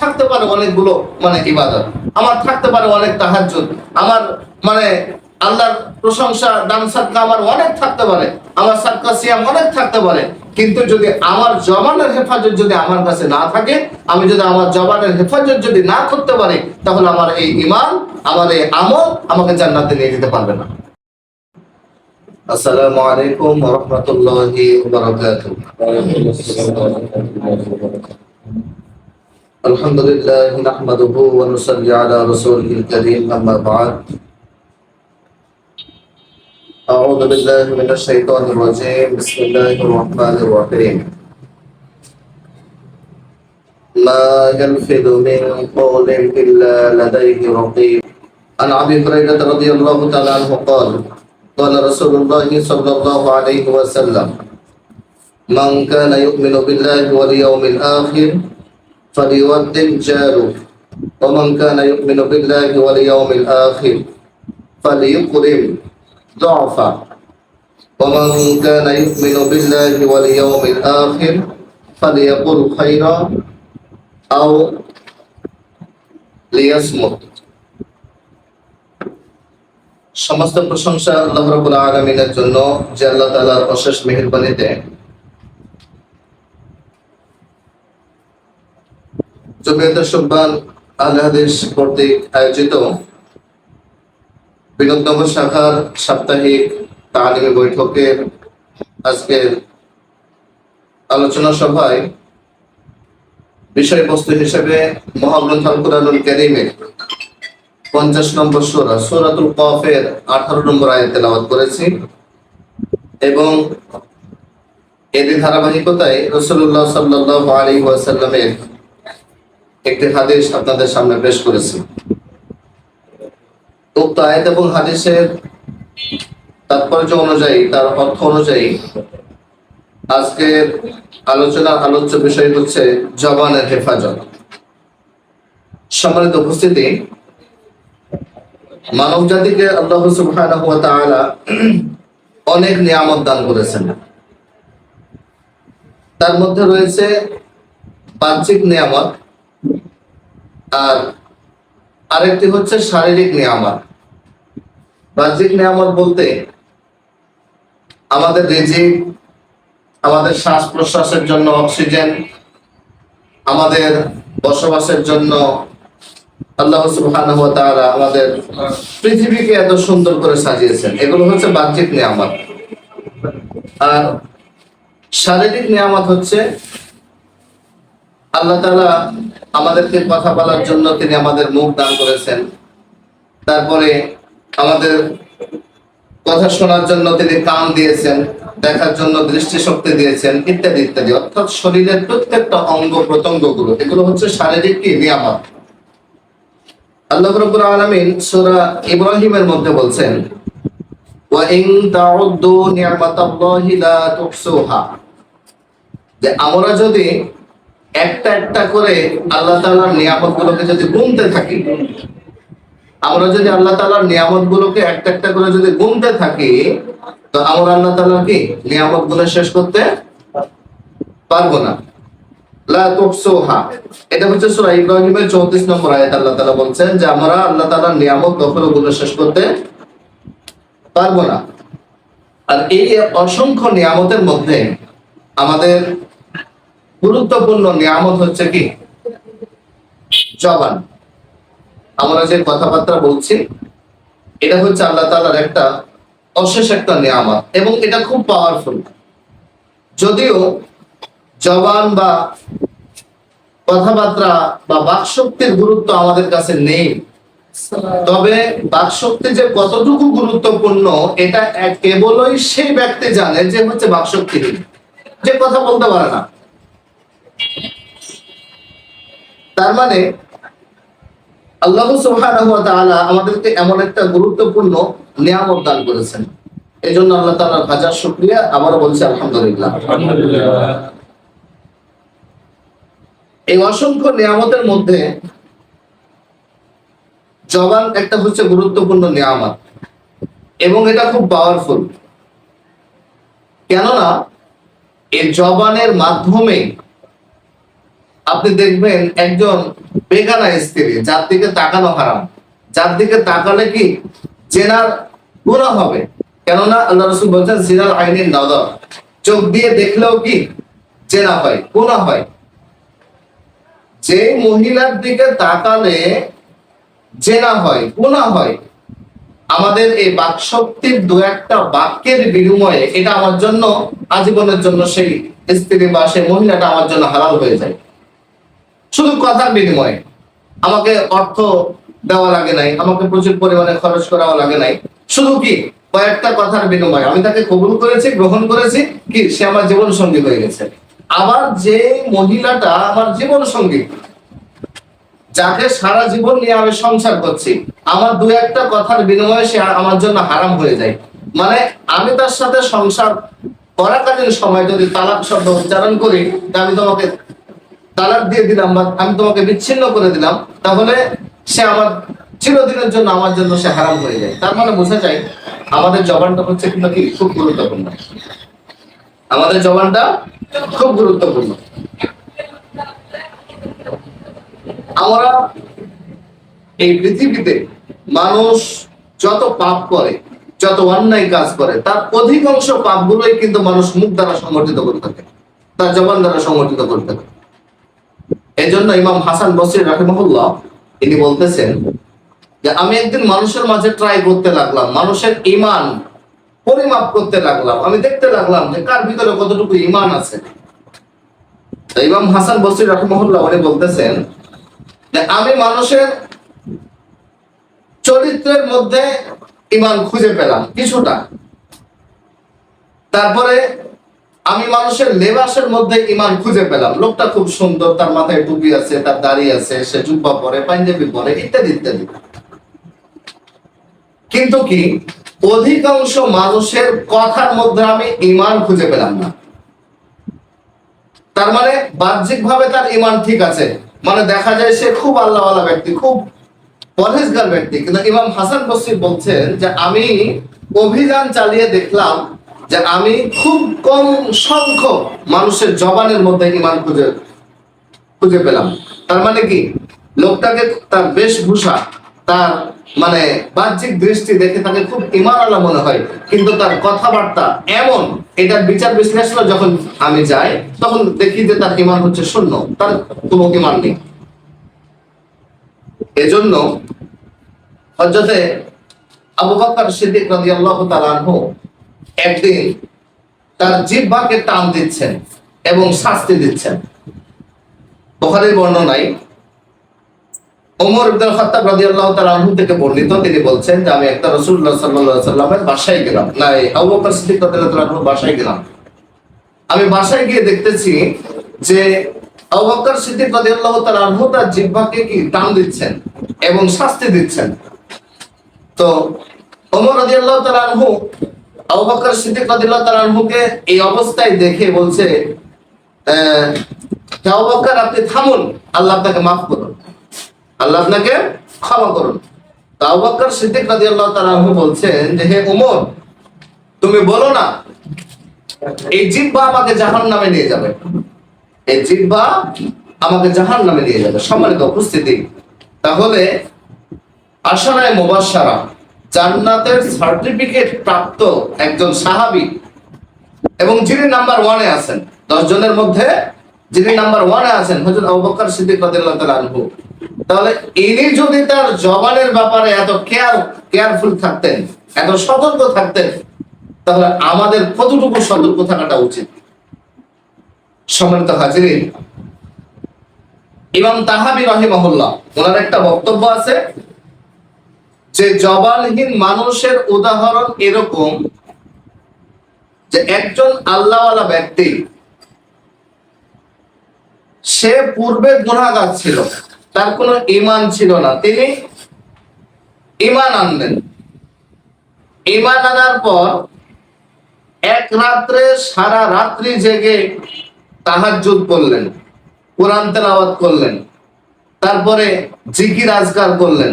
থাকতে পারে অনেকগুলো মানে ইবাদত আমার থাকতে পারে অনেক তাহাজ্জুদ। আমার মানে আল্লাহর প্রশংসা দান সাদকা আমার অনেক থাকতে পারে। আমার সাদকা সিয়াম অনেক থাকতে পারে। কিন্তু যদি আমার জবানের হেফাজত যদি আমার কাছে না থাকে, আমি যদি আমার জবানের হেফাজত যদি না করতে পারি, তাহলে আমার এই ইমান আমার এই আমল আমাকে জান্নাতে নিয়ে যেতে পারবে না। আসসালামু আলাইকুম ওয়া রাহমাতুল্লাহি ওয়া বারাকাতুহু। الحمد لله نحمده ونصلي على رسوله الكريم أما بعد. أعوذ بالله من الشيطان الرجيم. بسم الله الرحمن الرحيم. ما يلفظ من قول إلا لديه رقيب. عن أبي هريرة رضي الله تعالى عنه قال قال رسول الله صلى الله عليه وسلم من كان يؤمن بالله واليوم الآخر فليودع جاره ومن كان يؤمن بالله واليوم الآخر فليكرم ضعفا ومن كان يؤمن بالله واليوم الآخر فليقل خيرا أو ليصمت সমস্ত প্রশংসা আল্লাহ রাব্বুল আলামিনের জন্য যে আল্লাহ তাআলার অশেষ মেহেরবানিতে জমিয়তের সুব্বান আহলে হাদিস কর্তৃক আয়োজিত বিনোদনগর শাখার সাপ্তাহিক তালিমি বৈঠকের আজকের আলোচনা সভায় বিষয়বস্তু হিসেবে মহাগ্রন্থ কোরআনুল কারীমের পঞ্চাশ নম্বর সূরা, সূরাতুল কফের আঠারো নম্বর আয়াত তেলাওয়াত করেছি এবং এর ধারাবাহিকতায় রসুল্লাহ সাল্লাহ আলী ওয়াসাল্লামের একটি হাদিস আপনাদের সামনে পেশ করেছি। উক্ত আয়াত এবং হাদিসের তাৎপর্য অনুযায়ী, তার অর্থ অনুযায়ী আজকের আলোচনার আলোচ্য বিষয় হচ্ছে জবানের হেফাজত। সম্মানিত উপস্থিতি মানব জাতিকে আল্লাহ সুবহানাহু অনেক নিয়ামত দান করেছেন। তার মধ্যে রয়েছে বাহ্যিক নিয়ামত আর আরেকটি হচ্ছে শারীরিক নিয়ামত। বাহ্যিক নিয়ামত বলতে আমাদের রিজিক, আমাদের শ্বাস প্রশ্বাসের জন্য অক্সিজেন, আমাদের বসবাসের জন্য আল্লাহ সুবহানাহু ওয়া আমাদের পৃথিবীকে এত সুন্দর করে সাজিয়েছেন। এগুলো হচ্ছে বাহ্যিক নিয়ামত। আর শারীরিক নিয়ামত হচ্ছে আল্লাহ তালা আমাদেরকে কথা বলার জন্য তিনি আমাদের মুখ দান করেছেন। তারপরে আমাদের কথা শোনার জন্য তিনি কান দিয়েছেন, দেখার জন্য দৃষ্টি শক্তি দিয়েছেন, ইত্যাদি ইত্যাদি। অর্থাৎ শরীরের প্রত্যেকটা অঙ্গ প্রত্যঙ্গগুলো এগুলো হচ্ছে শারীরিক কি? নিয়ামত। আল্লাহ রাব্বুল আলামিন সূরা ইব্রাহিমের মধ্যে বলছেন, ওয়া ইন তাউদ্দু নি'মাতাল্লাহি লা তুহসুহা। যে আমরা যদি একটা একটা করে আল্লাহ তাআলার নিয়ামত গুলোকে যদি গুনতে থাকি, আমরা যদি আল্লাহ তাআলার নিয়ামত গুলোকে একটা একটা করে যদি গুনতে থাকি, তো আমরা আল্লাহ তাআলার কি নিয়ামতগুলো শেষ করতে পারব না। এটা হচ্ছে 34 নম্বর আল্লাহ তাআলা বলছেন যে আমরা আল্লাহ নিয়ামত শেষ করতে পারব না। আর এই অসংখ্য নিয়ামতের মধ্যে আমাদের গুরুত্বপূর্ণ নিয়ামত হচ্ছে কি? জবান। আমরা যে কথাবার্তা বলছি, এটা হচ্ছে আল্লাহ তাআলার একটা অশেষ একটা নিয়ামত এবং এটা খুব পাওয়ারফুল যদিও জবান বা কথাবার্তা বা বাকশক্তির গুরুত্ব আমাদের কাছে নেই, তবে বাকশক্তি যে কতটুকু গুরুত্বপূর্ণ, এটা কেবলই সেই ব্যক্তি জানে যে হচ্ছে বাকশক্তিহীন। যে কথা বলতে পারে না। তার মানে আল্লাহ তাআলা আমাদেরকে এমন একটা গুরুত্বপূর্ণ নিয়ামত দান করেছেন। এই জন্য আল্লাহ তাআলার হাজার শুকরিয়া। আবারও বলছি আলহামদুলিল্লাহ। এই অসংখ্য নিয়ামতের মধ্যে জবান একটা হচ্ছে গুরুত্বপূর্ণ নিয়ামত। এবং এটা খুব পাওয়ারফুল কেননা এই জবানের মাধ্যমে আপনি দেখবেন একজন বেগানা স্ত্রী, যার দিকে তাকানো হারাম। যার দিকে তাকালে কি জেনার গুণা হবে? কেননা আল্লাহ রসুল বলছেন সিরাল আইনের নজর। চোখ দিয়ে দেখলেও কি জেনা হয়, গুণা হয়। যে মহিলার দিকে তাকালে জেনা হয়, গুণা হয়। আমাদের এই বাকশক্তির দু একটা বাক্যের বিনিময়ে এটা আমার জন্য আজীবনের জন্য সেই স্ত্রী বা সেই মহিলাটা আমার জন্য হালাল হয়ে যায়। শুধু কথার বিনিময়ে। আমাকে অর্থ দেওয়া লাগে নাই, আমাকে প্রচুর পরিমাণে খরচ করাও লাগে নাই। শুধু কি? কয়েকটা কথার বিনিময়ে। আমি তাকে কবুল করেছি, গ্রহণ করেছি, কি? সে আমার জীবন সঙ্গী হয়ে গেছে। আবার যে মহিলাটা আমার জীবন সঙ্গী যাকে সারা জীবন নিয়ে আমি সংসার করছি, আমার দু একটা কথার বিনিময়ে সে আমার জন্য হারাম হয়ে যায়। মানে আমি তার সাথে সংসার করাকালীন সময় যদি তালাক শব্দ উচ্চারণ করি আমি তোমাকে তালাক দিয়ে দিলাম বা আমি তোমাকে বিচ্ছিন্ন করে দিলাম, তাহলে সে আমার চিরদিনের জন্য আমার জন্য সে হারাম হয়ে যায়। তার মানে বোঝা যায় আমাদের জবানটা হচ্ছে কিন্তু কি? খুব গুরুত্বপূর্ণ। আমাদের জবানটা খুব গুরুত্বপূর্ণ। আমরা এই পৃথিবীতে মানুষ যত পাপ করে, যত অন্যায় কাজ করে, তার অধিকাংশ পাপগুলোই কিন্তু মানুষ মুখ দ্বারা সংগঠিত করে থাকে, তার জবান দ্বারা সংগঠিত করে থাকে। এই জন্য ইমাম হাসান বসির রাহিমহুল্লাহ তিনি বলতেছেন যে, আমি একদিন মানুষের মাঝে ট্রাই করতে লাগলাম, মানুষের ইমান পরিমাপ করতে লাগলাম। আমি দেখতে লাগলাম যে কার ভিতরে কতটুকু ইমান আছে। ইমাম হাসান বসির রাহিমহুল্লাহ উনি বলতেছেন যে, আমি মানুষের চরিত্রের মধ্যে ইমান খুঁজে পেলাম, কিছুটা। তারপরে আমি মানুষের লেবাসের মধ্যে ইমান খুঁজে পেলাম। লোকটা খুব সুন্দর, তার মাথায় টুপি আছে, তার দাড়ি আছে, সে জুব্বা পরে, পাঞ্জাবি পরে, ইত্যাদি ইত্যাদি। কিন্তু কি, অধিকাংশ মানুষের কথার মধ্যে আমি ইমান খুঁজে পেলাম না। তার মানে বাহ্যিক ভাবে তার ইমান ঠিক আছে। মানে দেখা যায় সে খুব আল্লাহওয়ালা ব্যক্তি, খুব পরহেজগার ব্যক্তি। কিন্তু ইমাম হাসান বসির বলছেন যে, আমি অভিযান চালিয়ে দেখলাম যে আমি খুব কম সংখ্যক মানুষের জবানের মধ্যে ইমান খুঁজে খুঁজে পেলাম। তার মানে কি? লোকটাকে তার বেশভূষা, তার মানে বাহ্যিক দৃষ্টি দেখে তাকে খুব ইমান আলা মনে হয়। কিন্তু তার কথাবার্তা এমন এটার বিচার বিশ্লেষণ যখন আমি যাই, তখন দেখি যে তার ইমান হচ্ছে শূন্য, তার কোনো ইমান নেই। এজন্য হজরতে আবু বকর সিদ্দিক রাদিয়াল্লাহু তাআলা একদিন তার জিহ্বাকে টান দিচ্ছেন এবং শাস্তি দিচ্ছেন। বুখারীর বর্ণনায় ওমর আনহু থেকে বর্ণিত, তিনি বলছেন যে, আমি একটা আলাইহি সাল্লামের বাসায় গেলাম। না আবু বকর সিদ্দিক বাসায় গেলাম। আমি বাসায় গিয়ে দেখতেছি যে, আবু বকর সিদ্দিক রাদিয়াল্লাহু তাআলা আনহু তার জিহ্বাকে কি টান দিচ্ছেন এবং শাস্তি দিচ্ছেন। তো ওমর রাদিয়াল্লাহু তাআলা আনহু আবু বকর সিদ্দিক রাদিয়াল্লাহু তাআলা আনহুকে এই অবস্থায় দেখে বলছে আবু বকর, আপনি থামুন, আল্লাহ আপনাকে মাফ করুন। আল্লাহ আপনাকে ক্ষমা করুন। তো আবু বকর সিদ্দিক রাদিয়াল্লাহু তাআলা বলছেন যে, হে ওমর, তুমি বলো না, এই জিহ্বা আমাকে জাহান্নামে নিয়ে যাবে। এই জিহ্বা আমাকে জাহান্নামে নিয়ে যাবে। সম্মানিত উপস্থিতি। তাহলে আশারায় মুবাশশারা জান্নাতের সার্টিফিকেট প্রাপ্ত একজন সাহাবী। এবং যিনি নাম্বার ওয়ানে আছেন। দশ জনের মধ্যে যিনি নাম্বার ওয়ানে আছেন হজরত আবু বকর সিদ্দিক রাদিয়াল্লাহু তাহলে ইনি যদি তার জবানের ব্যাপারে এত কেয়ার, কেয়ারফুল থাকতেন, এত সতর্ক থাকতেন, তাহলে আমাদের কতটুকু সতর্ক থাকাটা উচিত? সম্মানিত হাজিরিন, ইমাম তাহাবি রহিমাহুল্লাহ, ওনার একটা বক্তব্য আছে যে জবানহীন মানুষের উদাহরণ এরকম যে একজন আল্লাহওয়ালা ব্যক্তি, সে পূর্বে গুণাগার ছিল, তার কোনো ইমান ছিল না। তিনি ইমান আনলেন। ইমান আনার পর এক রাত্রে সারা রাত্রি জেগে তাহাজ্জুদ করলেন, কোরআন তেলাওয়াত করলেন, তারপরে জিকির আজকার করলেন।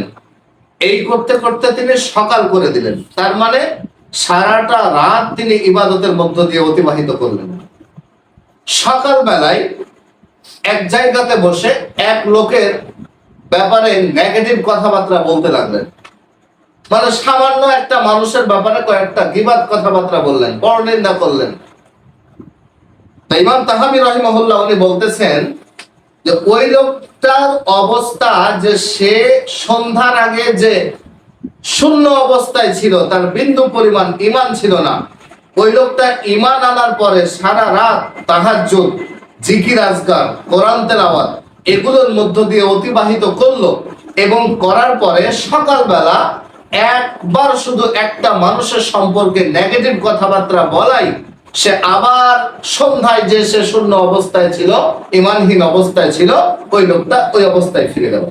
এই করতে করতে তিনি সকাল করে দিলেন। তার মানে সারাটা রাত তিনি ইবাদতের মধ্য দিয়ে অতিবাহিত করলেন। সকাল বেলায় এক জায়গাতে বসে এক লোকের ব্যাপারে নেগেটিভ কথাবার্তা বলতে লাগলেন। মানে সামান্য একটা মানুষের ব্যাপারে কয়েকটা গিবাদ কথাবার্তা বললেন, পরনিন্দা করলেন। ইমাম তাহাবি রহিমহুল্লাহ উনি বলতেছেন যে ওই লোকটার অবস্থা যে সে সন্ধ্যার আগে যে শূন্য অবস্থায় ছিল, তার বিন্দু পরিমাণ ইমান ছিল না। ওই লোকটা ইমান আনার পরে সারা রাত তাহাজ্জুদ, জিকির আজগার কোরআন তেলাওয়াত এগুলোর মধ্য দিয়ে অতিবাহিত করল এবং করার পরে সকালবেলা একবার শুধু একটা মানুষের সম্পর্কে নেগেটিভ কথাবার্তা বলাই সে আবার সন্ধ্যায় যে সে শূন্য অবস্থায় ছিল, ইমানহীন অবস্থায় ছিল, ওই লোকটা ওই অবস্থায় ফিরে গেল।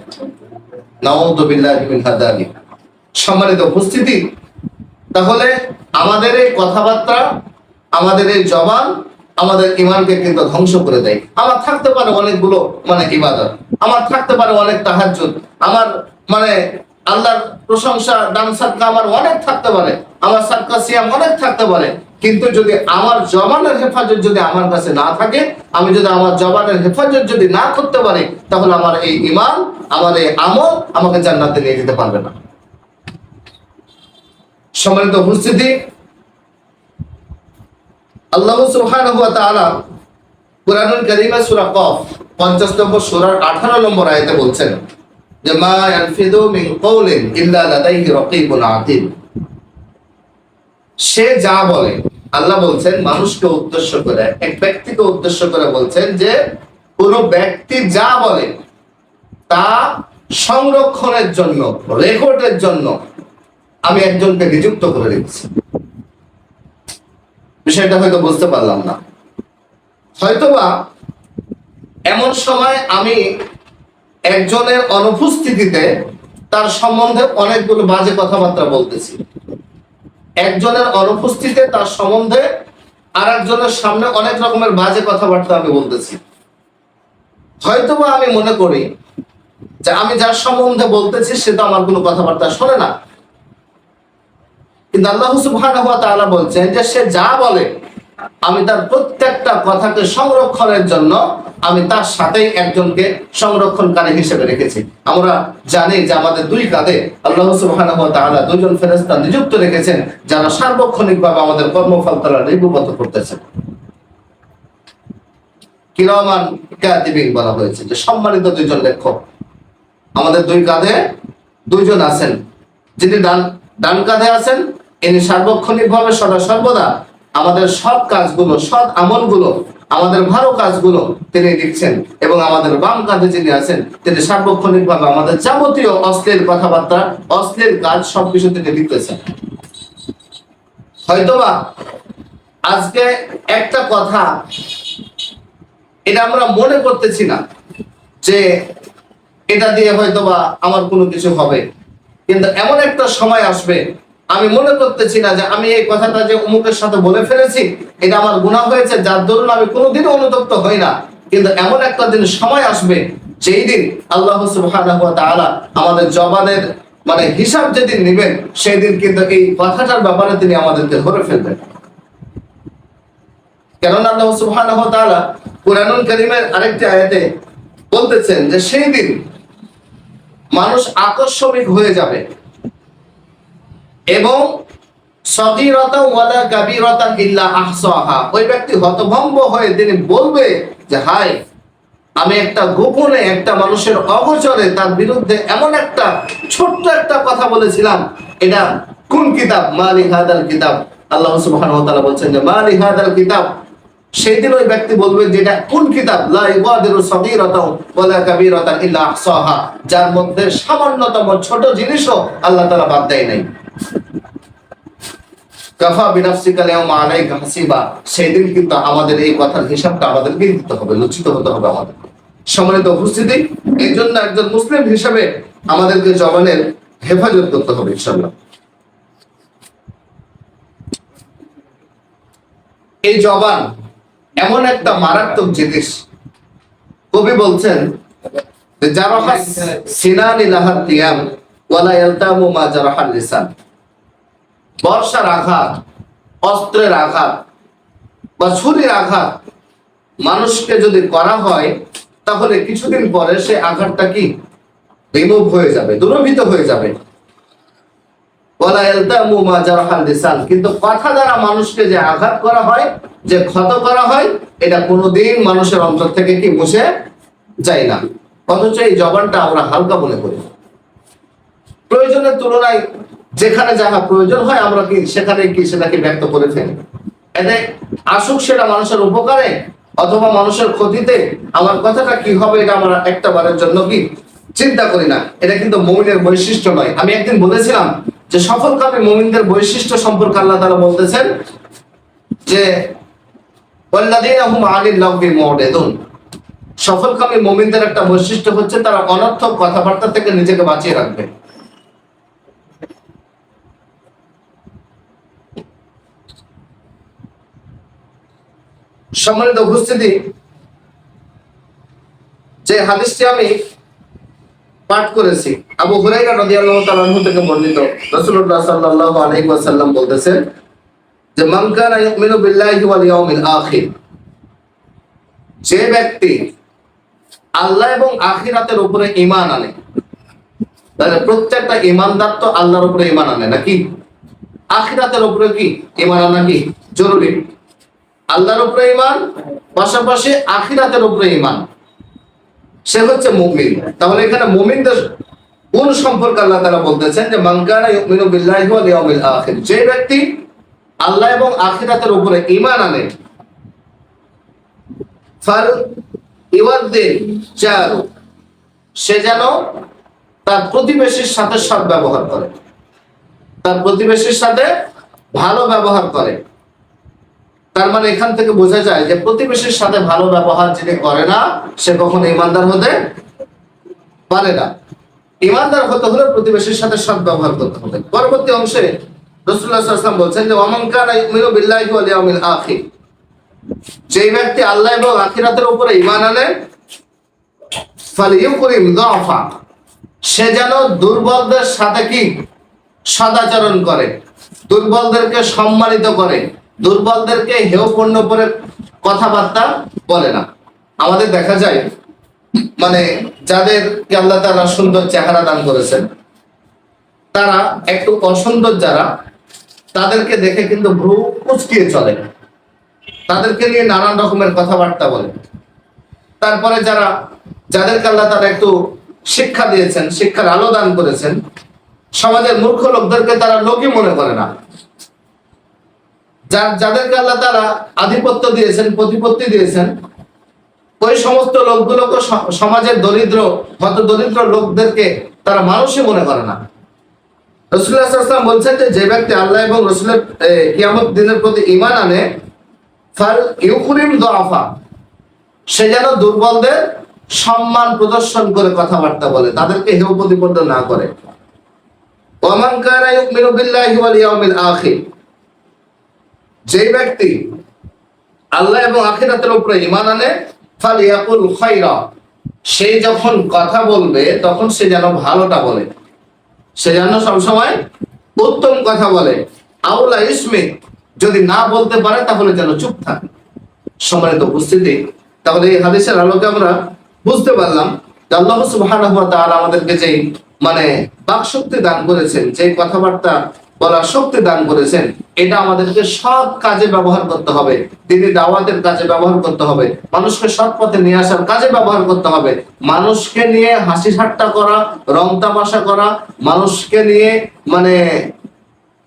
মিন সম্মানিত উপস্থিতি, তাহলে আমাদের এই কথাবার্তা, আমাদের এই জবান, আমাদের ইমানকে কিন্তু ধ্বংস করে দেয়। আমার থাকতে পারে অনেকগুলো মানে ইবাদত। আমার থাকতে পারে অনেক তাহাজ্জুদ। আমার মানে আল্লাহর প্রশংসা, দান সাদকা আমার অনেক থাকতে পারে। আমার সাদকা সিয়াম অনেক থাকতে পারে। কিন্তু যদি আমার জবানের হেফাজত যদি আমার কাছে না থাকে, আমি যদি আমার জবানের হেফাজত যদি না করতে পারি, তাহলে আমার এই ইমান আমার এই আমল আমাকে জান্নাতে নিয়ে যেতে পারবে না। সম্মানিত উপস্থিতি, আল্লাহ সুবহানাহু ওয়া তাআলা কুরআনুল কারীমে সূরা কফ 50 নম্বর সূরার 18 নম্বর আয়াতে বলছেন, যে মা ইয়ালফিদু মিন কওলিন ইল্লা লাদাইহি রাকীবুন আতীদ সে যা বলে আল্লাহ বলছেন, মানুষকে উদ্দেশ্য করে, এক ব্যক্তিকে উদ্দেশ্য করে বলছেন যে, কোন ব্যক্তি যা বলে তা সংরক্ষণের জন্য, রেকর্ডের জন্য আমি একজনকে নিযুক্ত করে রেখেছি বিষয়টা হয়তো বুঝতে পারলাম না। হয়তোবা এমন সময় আমি একজনের অনুপস্থিতিতে তার সম্বন্ধে অনেকগুলো বাজে কথাবার্তা বলতেছি। একজনের অনুপস্থিতিতে তার সম্বন্ধে আর একজনের সামনে অনেক রকমের বাজে কথাবার্তা আমি বলতেছি। হয়তোবা আমি মনে করি যে আমি যার সম্বন্ধে বলতেছি, সে তো আমার কোনো কথাবার্তা শোনে না। কিন্তু আল্লাহ সুবহানাহু ওয়া তাআলা বলছেন যে সে যা বলে আমি তার প্রত্যেকটা কথাকে সংরক্ষণের জন্য আমি তার সাথেই একজনকে সংরক্ষণকারী হিসেবে রেখেছি। আমরা জানি যে আমাদের দুই কাঁধে আল্লাহ সুবহানাহু দুজন ফেরেশতা নিযুক্ত রেখেছেন, যারা সার্বক্ষণিকভাবে আমাদের কর্মফল তারা লিপিবদ্ধ করতেছেন। কিরমান বলা হয়েছে যে সম্মানিত দুইজন লেখক। আমাদের দুই কাঁধে দুইজন আছেন। যিনি ডান ডান কাঁধে আছেন, ইনি সার্বক্ষণিকভাবে সদা সর্বদা আমাদের সৎ কাজগুলো, সৎ আমলগুলো, আমাদের ভালো কাজগুলো তিনি লিখছেন এবং আমাদের বাম কাঁধে যিনি আছেন, তিনি সার্বক্ষণিকভাবে আমাদের যাবতীয় অশ্লীল কথাবার্তা, অশ্লীল কাজ সবকিছু তিনি লিখতেছেন। হয়তোবা আজকে একটা কথা এটা আমরা মনে করতেছি না যে এটা দিয়ে হয়তোবা আমার কোনো কিছু হবে। কিন্তু এমন একটা সময় আসবে আমি মনে করতেছি না যে আমি এই কথাটা যে অমুকের সাথে বলে ফেলেছি, এটা আমার গুণা হয়েছে, যার দরুন আমি কোনোদিনও অনুতপ্ত হই না। কিন্তু এমন একটা দিন সময় আসবে, যেই দিন আল্লাহ তাআলা আমাদের জবানের মানে হিসাব যেদিন নেবেন, সেই দিন কিন্তু এই কথাটার ব্যাপারে তিনি আমাদেরকে ধরে ফেলবেন। কেননা আল্লাহ তাআলা কুরআনুল আরেকটি আয়াতে বলতেছেন যে সেই দিন মানুষ আকস্মিক হয়ে যাবে। এবং সগীরতা ইল্লা আহসাহা। ওই ব্যক্তি হতভম্ব হয়ে তিনি বলবে যে আমি একটা গোপনে একটা মানুষের অগোচরে তার বিরুদ্ধে এমন একটা ছোট্ট একটা কথা বলেছিলাম। এটা কোন কিতাব? মালি হাদাল কিতাব। আল্লাহ সুবহানাহু বলছেন যে, মালি হাদাল কিতাব। সেই দিন ওই ব্যক্তি বলবে যে, এটা কোন কিতাব? লা ইগাদিরু সগীরাতাও ওয়ালা কাবীরাতান ইল্লা আহসাহা। যার মধ্যে সামান্যতম ছোট জিনিসও আল্লাহ তাআলা বাদ দেয় নাই। কাফা বিনাফসিকা লিয়াউমা আলাইকা হাসিবা। সেদিন কিন্তু আমাদের এই কথার হিসাবটা আমাদেরকে দিতে হবে, লজ্জিত হতে হবে আমাদের। সম্মানিত উপস্থিতি, এই জন্য একজন মুসলিম হিসাবে আমাদেরকে জবানের হেফাজত করতে হবে ইনশাল্লাহ এই জবান এমন একটা মারাত্মক জিনিস। কবি বলছেন যে, জারাহা সিনান ইলাহাত তিয়াম, ওয়ালা মা বর্ষার আঘাত, অস্ত্রের আঘাত বা ছুরির আঘাত মানুষকে যদি করা হয়, তাহলে কিছুদিন পরে সে আঘাতটা কি? রিমুভ হয়ে যাবে, দূরভূত হয়ে যাবে। কিন্তু কথা দ্বারা মানুষকে যে আঘাত করা হয়, যে ক্ষত করা হয়, এটা কোনোদিন মানুষের অন্তর থেকে কি মুছে যায় না। অথচ এই জবানটা আমরা হালকা মনে করি। প্রয়োজনের তুলনায় যেখানে যাহা প্রয়োজন হয়, আমরা কি সেখানে কি সেটাকে ব্যক্ত করে ফেলি? এতে আসুক সেটা মানুষের উপকারে অথবা মানুষের ক্ষতিতে, আমার কথাটা কি হবে এটা আমরা একটা বারের জন্য কি চিন্তা করি না। এটা কিন্তু মমিনের বৈশিষ্ট্য নয়। আমি একদিন বলেছিলাম যে সফলকামী মমিনদের বৈশিষ্ট্য সম্পর্কে আল্লাহ তারা বলতেছেন যে সফলকামী মমিনদের একটা বৈশিষ্ট্য হচ্ছে তারা অনর্থক কথাবার্তা থেকে নিজেকে বাঁচিয়ে রাখবে। সম্মানিত উপস্থিতি, যে হাদিসটি আমি পাঠ করেছি, আবু হুরাইরা রাদিয়াল্লাহু তাআলা থেকে বর্ণিত। রাসূলুল্লাহ সাল্লাল্লাহু আলাইহি ওয়াসাল্লাম বলতেছেন যে, মান কানা ইউমিনু ইয়াউমিল আখির। যে ব্যক্তি আল্লাহ এবং আখিরাতের উপরে ঈমান আনে, তাহলে প্রত্যেকটা ঈমানদার তো আল্লাহর উপরে ঈমান আনে, নাকি? আখিরাতের উপরে কি? ঈমান আনা কি? জরুরি। আল্লাহর উপরে ইমান পাশাপাশি আখিরাতের উপরে ইমান সে হচ্ছে মুমিন। তাহলে এখানে মুমিনদের কোন সম্পর্কে আল্লাহ তাআলা বলতেছেন যে কানা ইউমিনু বিল্লাহি ওয়াল ইয়াউমিল আখির যে ব্যক্তি আল্লাহ এবং আখিরাতের উপরে ঈমান আনে, ফাল ইওয়াদ্দিন চারু সে যেন তার প্রতিবেশীর সাথে সৎ ব্যবহার করে। তার প্রতিবেশীর সাথে ভালো ব্যবহার করে। তার মানে এখান থেকে বোঝা যায় যে প্রতিবেশীর সাথে ভালো ব্যবহার যিনি করে না, সে কখনো ইমানদার হতে পারে না। ইমানদার হতে হলে প্রতিবেশীর সাথে সৎ ব্যবহার করতে হবে। পরবর্তী অংশে রসুল্লাহ সাল্লাম বলছেন যে ইউমিনু বিল্লাহি ওয়াল ইয়াউমিল আখির। যে ব্যক্তি আল্লাহ এবং আখিরাতের উপরে ঈমান আনে ফালিউকরিম যাফা সে যেন দুর্বলদের সাথে কি? সদাচরণ করে। দুর্বলদেরকে সম্মানিত করে। দুর্বলদেরকে হেয়পূর্ণ করে কথাবার্তা বলে না। আমাদের দেখা যায় মানে যাদেরকে আল্লাহ তারা সুন্দর চেহারা দান করেছেন, তারা একটু অসুন্দর যারা, তাদেরকে দেখে কিন্তু ভ্রু কুচকিয়ে চলে। তাদেরকে নিয়ে নানান রকমের কথাবার্তা বলে। তারপরে যারা, যাদেরকে আল্লাহ তারা একটু শিক্ষা দিয়েছেন, শিক্ষার আলো দান করেছেন, সমাজের মূর্খ লোকদেরকে তারা লোকই মনে করে না। যার যাদেরকে আল্লাহ তারা আধিপত্য দিয়েছেন, প্রতিপত্তি দিয়েছেন, ওই সমস্ত লোকগুলোকে সমাজের দরিদ্র হত দরিদ্র লোকদেরকে তারা মানুষই মনে করে না। রসুল্লাহ সাল্লাম বলছেন যে ব্যক্তি আল্লাহ এবং রসুলের কিয়ামত দিনের প্রতি ইমান আনে, ফাল ইউকুরিম দফা সে যেন দুর্বলদের সম্মান প্রদর্শন করে কথাবার্তা বলে, তাদেরকে হেউ প্রতিপন্ন না করে। ওমান কানা ইউমিনু বিল্লাহি ওয়াল ইয়াউমিল আখির যে ব্যক্তি আল্লাহ এবং আখিরাতের উপরে ইমান আনে, ফালিয়াকুল খায়রা। সে যখন কথা বলবে, তখন সে যেন ভালোটা বলে। সে যেন সবসময় উত্তম কথা বলে। আউলা ইসমি, যদি না বলতে পারে, তাহলে যেন চুপ থাকে। সম্মানিত উপস্থিতি, তাহলে এই হাদিসের আলোকে আমরা বুঝতে পারলাম আল্লাহ সুবহানাহু আমাদেরকে যে মানে বাক শক্তি দান করেছেন যে কথাবার্তা বলার শক্তি দান করেছেন। এটা আমাদেরকে সব কাজে ব্যবহার করতে হবে। তিনি দাওয়াতের কাজে ব্যবহার করতে হবে। মানুষকে সৎ পথে নিয়ে আসার কাজে ব্যবহার করতে হবে। মানুষকে নিয়ে হাসি ঠাট্টা করা, রং তামাশা করা, মানুষকে নিয়ে মানে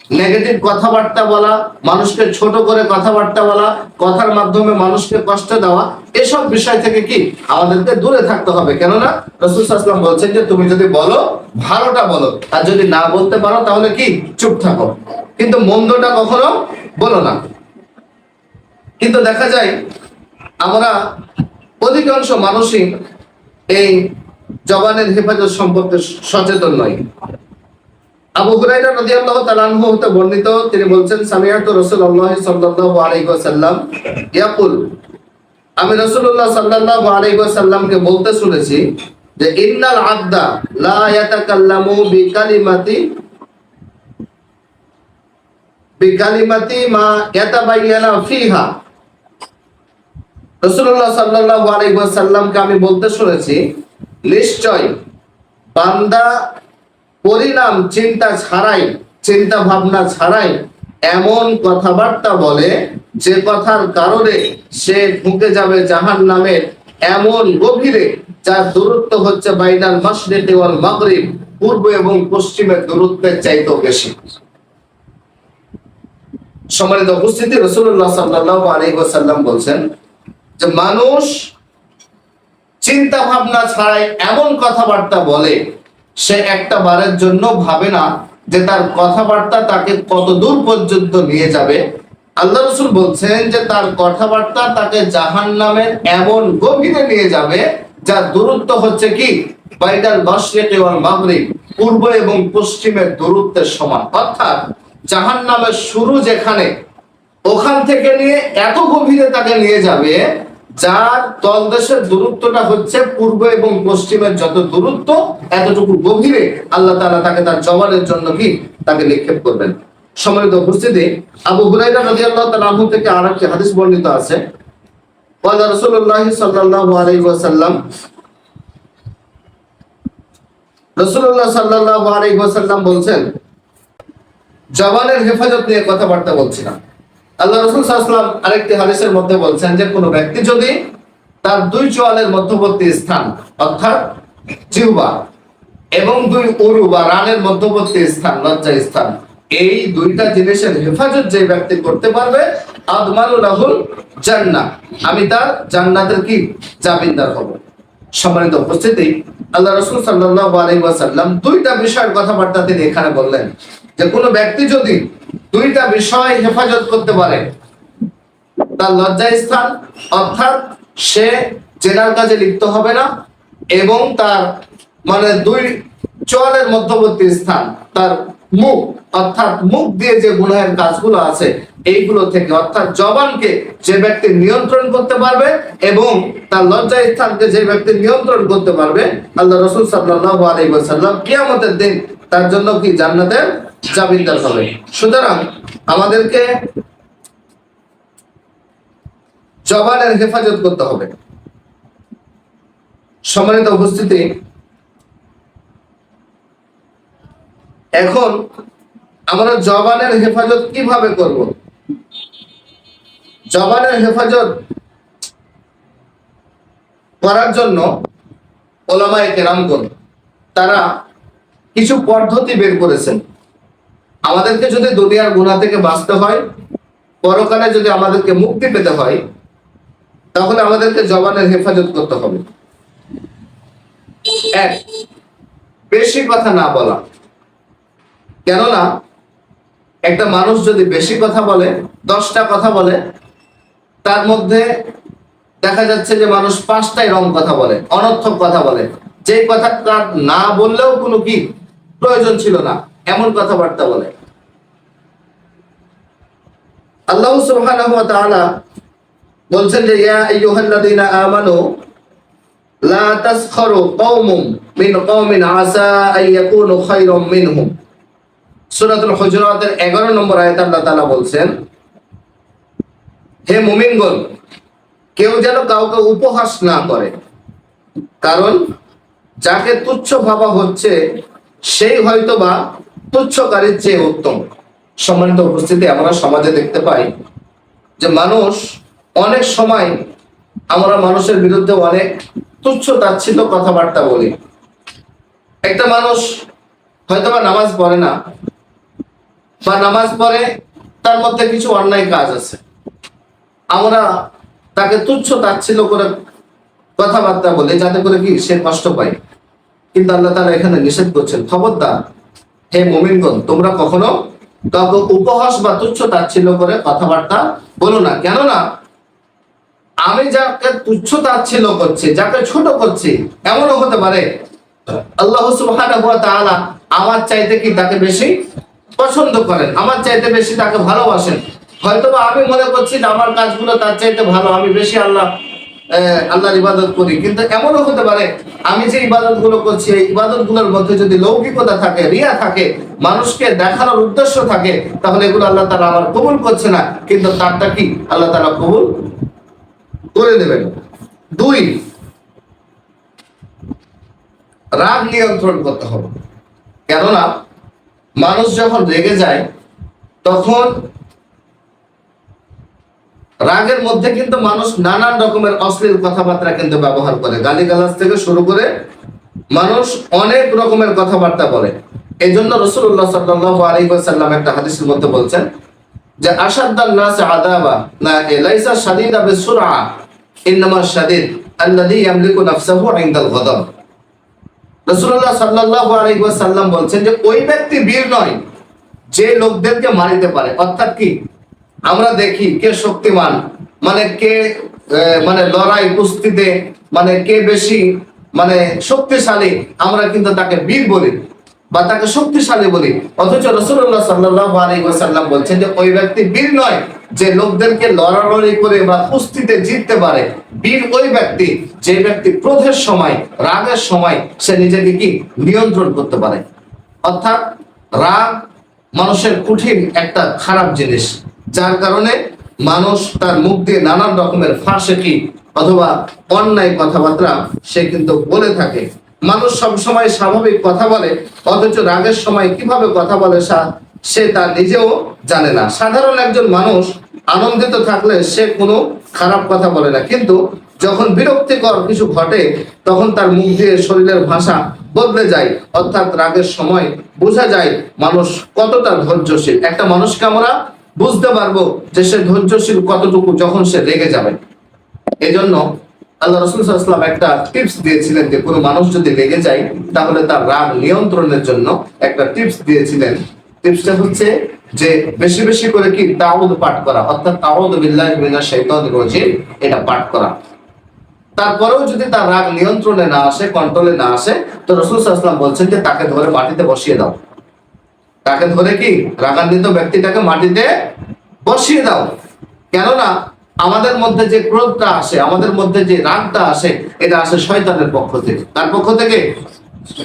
নেগেটিভ কথাবার্তা বলা, মানুষকে ছোট করে কথাবার্তা বলা, কথার মাধ্যমে মানুষকে কষ্ট দেওয়া, এসব বিষয় থেকে কি আমাদেরকে দূরে থাকতে হবে। কেননা রসুল আসলাম বলছেন যে, তুমি যদি বলো, ভালোটা বলো, আর যদি না বলতে পারো, তাহলে কি চুপ থাকো। কিন্তু মন্দটা কখনো বলো না। কিন্তু দেখা যায়, আমরা অধিকাংশ মানুষই এই জবানের হেফাজত সম্পর্কে সচেতন নয় আবু হুরাইরা হতে বর্ণিত, তিনি বলছেন সাল্লাল্লাহু আলাইহি ওয়াসাল্লাম ইয়াকুল। আমি সাল্লাল্লাহু আলাইহি ওয়াসাল্লামকে বলতে শুনেছি যে, ইন্নাল লা ইয়াতাকাল্লামু বিকালিমাতি বিকালিমাতি মা ফিহা। রসুল্লাহ সাল্লাহ আলাইসাল্লামকে আমি বলতে শুনেছি, নিশ্চয় বান্দা পরিণাম, চিন্তা ছাড়াই, চিন্তা ভাবনা ছাড়াই এমন কথাবার্তা বলে যে কথার কারণে সে ঢুকে যাবে জাহান নামের এমন গভীরে যার দূরত্ব হচ্ছে বাইনাল মাসরিকি ওয়াল মাগরিব, পূর্ব এবং পশ্চিমের দূরত্বের চাইতেও বেশি। সম্মানিত উপস্থিতি রসুল্লাহ সাল্লাহ আলাইসাল্লাম বলছেন যে মানুষ চিন্তা ভাবনা ছাড়াই এমন কথাবার্তা বলে সে একটা বারের জন্য ভাবে না যে তার কথাবার্তা তাকে কত দূর পর্যন্ত নিয়ে যাবে। আল্লাহ রসুল বলছেন যে তার কথাবার্তা তাকে জাহান নামের এমন গভীরে নিয়ে যাবে, যার দূরত্ব হচ্ছে কি? বাইদাল মাশরিক ওয়াল মাগরিব, পূর্ব এবং পশ্চিমের দূরত্বের সমান। অর্থাৎ জাহান নামের শুরু যেখানে, ওখান থেকে নিয়ে এত গভীরে তাকে নিয়ে যাবে যার তলদেশের দূরত্বটা হচ্ছে পূর্ব এবং পশ্চিমের যত দূরত্ব এতটুকু গভীরে আল্লাহ তাআলা তাকে তার জবানের জন্য কি তাকে নিক্ষেপ করবেন সম্মানিত উপস্থিতি আবু হুরাইরা রাদিয়াল্লাহু তাআলা আনহু থেকে আরেকটি হাদিস বর্ণিত আছে قال رسول الله صلى الله عليه وسلم রাসূলুল্লাহ সাল্লাল্লাহু আলাইহি ওয়াসাল্লাম বলছেন জবানের হেফাজত নিয়ে কথাবার্তা বলছিলাম আল্লাহ রসুল সাল্লাম আরেকটি হাদিসের মধ্যে বলছেন যে কোনো ব্যক্তি যদি তার দুই চোয়ালের মধ্যবর্তী স্থান, অর্থাৎ জিহ্বা এবং দুই উরু বা রানের মধ্যবর্তী স্থান, লজ্জা স্থান, এই দুইটা জিনিসের হেফাজত যে ব্যক্তি করতে পারবে আদমানু রাহুল জান্নাহ। আমি তার জান্নাতের কি? জামিনদার হব। সম্মানিত উপস্থিতি, আল্লাহ রসুল সাল্লাল্লাহু আলাইহি ওয়াসাল্লাম দুইটা বিষয়ের কথাবার্তা তিনি এখানে বললেন। যে কোনো ব্যক্তি যদি দুইটা বিষয় হেফাজত করতে পারে, তার লজ্জা স্থান, অর্থাৎ সে জেনার কাজে লিপ্ত হবে না এবং তার মানে দুই চোয়ালের মধ্যবর্তী স্থান, তার মুখ, অর্থাৎ মুখ দিয়ে যে গুনাহের কাজগুলো আছে, এইগুলো থেকে, অর্থাৎ জবানকে যে ব্যক্তি নিয়ন্ত্রণ করতে পারবে এবং তার লজ্জা স্থানকে যে ব্যক্তি নিয়ন্ত্রণ করতে পারবে, আল্লাহ রসুল সাল্লাল্লাহু আলাইহি ওয়াসাল্লাম কিয়ামতের দিন তার জন্য কি জান্নাতের জামিনদার হবে। সুতরাং আমাদেরকে জবানের হেফাজত করতে হবে। সম্মানিত উপস্থিতি, এখন আমরা জবানের হেফাজত কীভাবে করব? জবানের হেফাজত করার জন্য ওলামায়ে কেরামগণ তারা কিছু পদ্ধতি বের করেছেন। আমাদেরকে যদি দুনিয়ার গুণা থেকে বাঁচতে হয়, পরকালে যদি আমাদেরকে মুক্তি পেতে হয়, তাহলে আমাদেরকে জবানের হেফাজত করতে হবে। এক, বেশি কথা না বলা। কেননা, একটা মানুষ যদি বেশি কথা বলে, দশটা কথা বলে, তার মধ্যে দেখা যাচ্ছে যে মানুষ পাঁচটাই রং কথা বলে, অনর্থক কথা বলে। যে কথা তার না বললেও কোনো কি প্রয়োজন ছিল না। এমন কথাবার্তা বলে। আল্লাহ সুবহানাহু ওয়া তাআলা বলছেন যে, ইয়া আইয়ুহাল্লাযীনা আমানু লা কওমুম মিন কওমিন আসা খায়রাম মিনহুম। সূরাতুল হুজুরাতের 11 নম্বর আয়াতে আল্লাহ তাআলা বলছেন, হে মুমিনগণ, কেউ যেন কাউকে উপহাস না করে, কারণ যাকে তুচ্ছ ভাবা হচ্ছে, সেই হয়তোবা তুচ্ছকারীর চেয়ে উত্তম। সম্মানিত উপস্থিতি, আমরা সমাজে দেখতে পাই যে মানুষ অনেক সময় আমরা মানুষের বিরুদ্ধে অনেক তুচ্ছ তাচ্ছিল্য কথাবার্তা বলি। একটা মানুষ হয়তো বা নামাজ পড়ে না, বা নামাজ পড়ে তার মধ্যে কিছু অন্যায় কাজ আছে। আমরা তাকে তুচ্ছ তাচ্ছিল্য করে কথাবার্তা বলে, যাতে করে কি সে কষ্ট পায়। কিন্তু আল্লাহ তারা এখানে নিষেধ করছেন, খবরদার হে মোমিনগণ, তোমরা কখনো কাউকে উপহাস বা তুচ্ছ তাচ্ছিল্য করে কথাবার্তা বলো না। কেননা, আমি যাকে তুচ্ছ তাচ্ছিল্য করছি, যাকে ছোট করছি, এমনও হতে পারে। আল্লাহ সুবহানাহু ওয়া তাআলা আমার চাইতে কি তাকে বেশি পছন্দ করেন? আমার চাইতে বেশি তাকে ভালোবাসেন? হয়তোবা আমি মনে করছি যে আমার কাজগুলো তার চাইতে ভালো, আমি বেশি আল্লাহ আল্লাহর ইবাদত করি। কিন্তু এমনও হতে পারে, আমি যে ইবাদতগুলো করছি, এই ইবাদতগুলোর মধ্যে যদি লৌকিকতা থাকে, রিয়া থাকে, মানুষকে দেখানোর উদ্দেশ্য থাকে, তাহলে এগুলো আল্লাহ তারা আমার কবুল করছে না। কিন্তু তারটা কি? আল্লাহ তারা কবুল করে দেবেন। দুই, রাগ নিয়ন্ত্রণ করতে হবে। কেননা, মানুষ যখন রেগে যায়, তখন রাগের মধ্যে কিন্তু মানুষ নানান রকমের অশ্লীল কথাবার্তা কিন্তু ব্যবহার করে। গালিগালাজ থেকে শুরু করে মানুষ অনেক রকমের কথাবার্তা বলে। এই জন্য রসুল্লাহ সাল্লাহ আলাইসাল্লাম একটা হাদিসের মধ্যে বলছেন যে আসাদ্দান নাস আদাবা, না লাইসা শাদীদা বিসুরআ, ইন্নামা শাদীদ আল্লাযী ইয়ামলিকু নাফসাহু ইনদাল গদব রাসূলুল্লাহ সাল্লাল্লাহু আলাইহি ওয়াসাল্লাম বলছেন যে, ওই ব্যক্তি বীর নয় যে লোকদেরকে মারিতে পারে। অর্থাৎ কি? আমরা দেখি কে শক্তিমান মানে কে মানে লড়াই কুস্তিতে মানে কে বেশি মানে শক্তিশালী, আমরা কিন্তু তাকে বীর বলি বা তাকে শক্তিশালী বলি। অথচ রসুল্লাহ সাল্লাহ আলী ওয়াসাল্লাম বলছেন যে, ওই ব্যক্তি বীর নয় যে লোকদেরকে লড়ালড়ি করে বা কুস্তিতে জিততে পারে। বীর ওই ব্যক্তি যে ব্যক্তি ক্রোধের সময়, রাগের সময় সে নিজেকে কি নিয়ন্ত্রণ করতে পারে। অর্থাৎ রাগ মানুষের কঠিন একটা খারাপ জিনিস। যার কারণে মানুষ তার মুখ দিয়ে নানান রকমের ফাঁসেকি অথবা অন্যায় কথাবার্তা সে কিন্তু বলে থাকে। মানুষ সব সময় স্বাভাবিক কথা বলে, অথচ রাগের সময় কীভাবে কথা বলে সে তা নিজেও জানে না। সাধারণ একজন মানুষ আনন্দিত থাকলে সে কোনো খারাপ কথা বলে না। কিন্তু যখন বিরক্তিকর কিছু ঘটে, তখন তার মুখ দিয়ে শরীরের ভাষা বদলে যায়। অর্থাৎ রাগের সময় বোঝা যায় মানুষ কতটা ধৈর্যশীল। একটা মানুষকে আমরা বুঝতে পারব যে সে ধৈর্যশীল কতটুকু যখন সে রেগে যাবে। এই জন্য আল্লাহ রসুল একটা টিপস দিয়েছিলেন যে কোনো মানুষ যদি রেগে যায়, তাহলে তার রাগ নিয়ন্ত্রণের জন্য একটা টিপস দিয়েছিলেন। টিপসটা হচ্ছে যে বেশি বেশি করে কি তাউদ পাঠ করা, অর্থাৎ বিল্লাহি মিনাশ শাইতানির রাজিম, এটা পাঠ করা। তারপরেও যদি তার রাগ নিয়ন্ত্রণে না আসে কন্ট্রোলে না আসে, তো রসুল সাল্লাম বলছেন যে তাকে ধরে মাটিতে বসিয়ে দাও। তাকে ধরে কি রাগান্বিত ব্যক্তিটাকে মাটিতে বসিয়ে দাও? কেননা আমাদের মধ্যে যে ক্রোধটা আসে, আমাদের মধ্যে যে রাগটা আসে, এটা আসে শয়তানের পক্ষ থেকে। তার পক্ষ থেকে?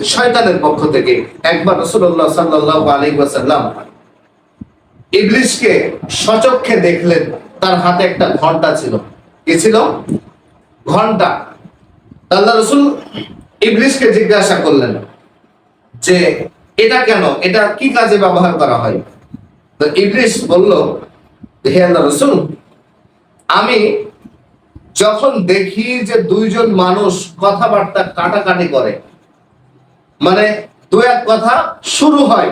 শয়তানের পক্ষ থেকে। একবার রসুল্লাহ সাল্লাহ আলী ওয়াসাল্লাম ইবলিশকে সচক্ষে দেখলেন, তার হাতে একটা ঘণ্টা ছিল। কি ছিল? ঘণ্টা। আল্লাহ রসুল ইবলিশকে জিজ্ঞাসা করলেন যে এটা কেন? এটা কি কাজে ব্যবহার করা হয়? ইবলিশ বলল, হে আল্লাহ রসুল, আমি যখন দেখি যে দুইজন মানুষ কথাবার্তা কাটাকাটি করে মানে দু এক কথা শুরু হয়,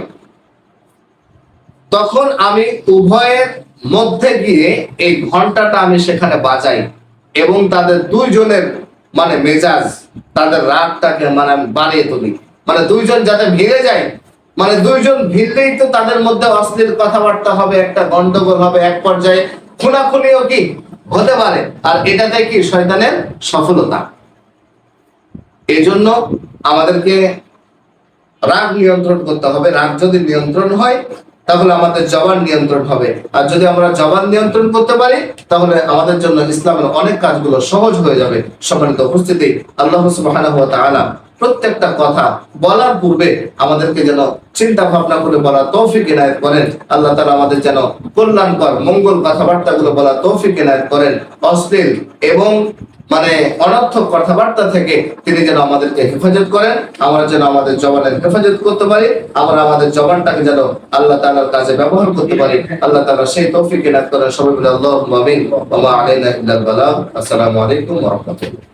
তখন আমি উভয়ের মধ্যে গিয়ে এই ঘন্টাটা আমি সেখানে বাজাই এবং তাদের দুইজনের মানে মেজাজ, তাদের রাগটাকে মানে বাড়িয়ে তুলি। মানে দুইজন যাতে ভেঙে যায় মানে দুইজন ভিড়লেই তো তাদের মধ্যে অশ্লীল কথাবার্তা হবে, একটা গন্ডগোল হবে, এক পর্যায়ে খুনাখুনিও কি হতে পারে? আর এটাতে কি শয়তানের সফলতা? এই জন্য আমাদেরকে রাগ নিয়ন্ত্রণ করতে হবে। রাগ যদি নিয়ন্ত্রণ হয়, তাহলে আমাদের জবান নিয়ন্ত্রণ হবে। আর যদি আমরা জবান নিয়ন্ত্রণ করতে পারি, তাহলে আমাদের জন্য ইসলামের অনেক কাজগুলো সহজ হয়ে যাবে। সম্মানিত উপস্থিতি। আল্লাহ তাআলা প্রত্যেকটা কথা বলার পূর্বে আমাদেরকে যেন চিন্তা ভাবনা করে বলা তৌফিক এনায়েত করেন। আল্লাহ তাআলা আমাদের যেন কল্যাণকর, মঙ্গল কথাবার্তাগুলো বলা তৌফিক এনায়েত করেন। অশ্লীল এবং মানে অনর্থক কথাবার্তা থেকে তিনি যেন আমাদেরকে হেফাজত করেন। আমরা যেন আমাদের জবানের হেফাজত করতে পারি। আমরা আমাদের জবানটাকে যেন আল্লাহ তাআলার কাজে ব্যবহার করতে পারি। আল্লাহ তাআলা সেই তৌফিক এনায়েত করেন। সবাই বালাগ। আসসালামু আলাইকুম ওয়া